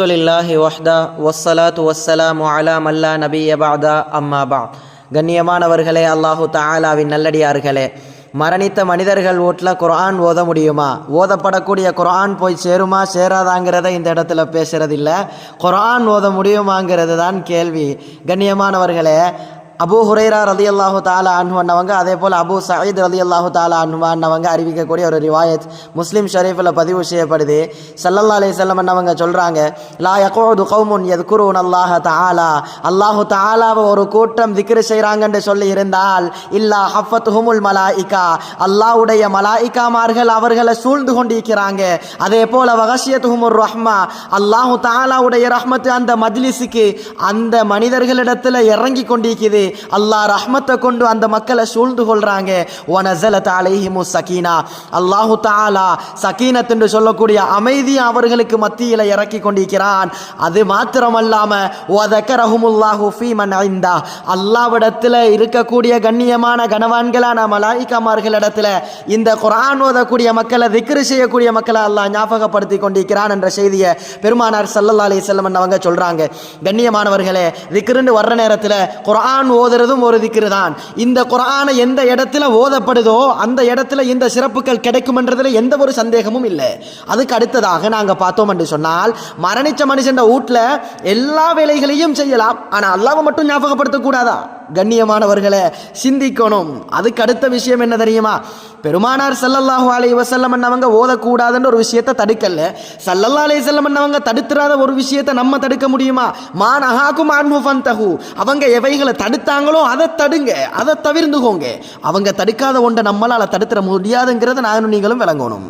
அலமதுல்லாஹி வஹ்தா வசலாத்து வசலாம் அலாம் அல்லா நபிய பாதா அம்மா பா கண்ணியமானவர்களே அல்லாஹு தாலாவின் நல்லடியார்களே மரணித்த மனிதர்கள் வீட்டில் குரான் ஓத முடியுமா? ஓதப்படக்கூடிய குரான் போய் சேருமா சேராதாங்கிறத இந்த இடத்துல பேசுகிறதில்ல குரான் ஓத முடியுமாங்கிறது தான் கேள்வி. கண்ணியமானவர்களே அபு ஹுரேரா ரதி அல்லாஹு தாலா அன்வன்னவங்க அதே போல் அபு சயீத் ரதி அல்லாஹு தாலா அன்வான்னவங்க அறிவிக்கக்கூடிய ஒரு ரிவாயத் முஸ்லீம் ஷரீஃபில் பதிவு செய்யப்படுது. சல்லல்லா அலி செல்லம் அண்ணவங்க சொல்கிறாங்க லா யகோது கௌமுன் எதுக்குருன் அல்லாஹ தாலா அல்லாஹு தாலாவை ஒரு கூட்டம் திக்ரு செய்கிறாங்கன்னு சொல்லி இருந்தால் இல்லா ஹஃபத் ஹுமுல் மலாயிகா. அல்லாஹ்வுடைய மலாயிகாமார்கள் அவர்களை சூழ்ந்து கொண்டிருக்கிறாங்க. அதே போல் வகசியத் ஹுமுர் ரஹ்மா அல்லாஹு தாலாவுடைய ரஹ்மத்து அந்த மஜ்லிஸுக்கு அந்த மனிதர்களிடத்தில் இறங்கி கொண்டிருக்குது. அல்லாஹ் ரஹ்மத்தை கொண்டு அந்த மக்களை சூழ்ந்து கொள்றாங்க. ஒனசலத் சகீனா. அல்லாஹு தாலா சகீனத் என்று சொல்லக்கூடிய அமைதி அவர்களுக்கு மத்தியில் இறக்கி கொண்டிருக்கிறான். அது மாத்திரமல்லாம ஒதக்கரஹுமுல்லாஹு ஃபீமன் ஐந்தா அல்லாவிடத்தில் இருக்கக்கூடிய கண்ணியமான கனவான்களான இடத்துல இந்த குரான் ஓதக்கூடிய மக்களை திக்ரு செய்யக்கூடிய மக்களை அல்லாஹ் ஞாபகப்படுத்தி கொண்டிருக்கிறான் என்ற செய்தியை பெருமானார் சல்லல்லா அலி செல்லம் அவங்க சொல்றாங்க. கண்ணியமானவர்களே திக்ருன்னு வர்ற நேரத்தில் குரான் ஓதுறதும் ஒரு திக்ரு தான். இந்த குரானை எந்த இடத்துல ஓதப்படுதோ அந்த இடத்துல இந்த சிறப்புகள் கிடைக்கும்ன்றதுல எந்த ஒரு சந்தேகமும் இல்லை. அதுக்கு அடுத்ததாக நாங்கள் பார்த்தோம் என்று சொன்னால் மரணிச்ச மனுஷன் வீட்டில் எல்லா வேலைகளையும் செய்யலாம் ஆனால் அல்லாவை மட்டும் ஞாபகப்படுத்தக்கூடாதா? கண்ணியமானவர்களை சிந்திக்கணும். அதுக்கு அடுத்த விஷயம் என்ன தெரியுமா? பெருமானார் சல்லல்லாஹு அலை வசல்லம் அவங்க ஓதக்கூடாதுன்ற ஒரு விஷயத்தை தடுக்கல சல்லல்லா அலை செல்லம் அவங்க தடுத்துறாத ஒரு விஷயத்தை நம்ம தடுக்க முடியுமா? மான் அஹாக்கும் ஆன்முஃபன் தகு அவங்க எவைகளை தடுத்தாங்களோ அதை தடுங்க. அதை தவிர்ந்துக்கோங்க அவங்க தடுக்காத ஒன்றை நம்மளால் தடுத்துற முடியாதுங்கிறத நானும் நீங்களும் விளங்கணும்.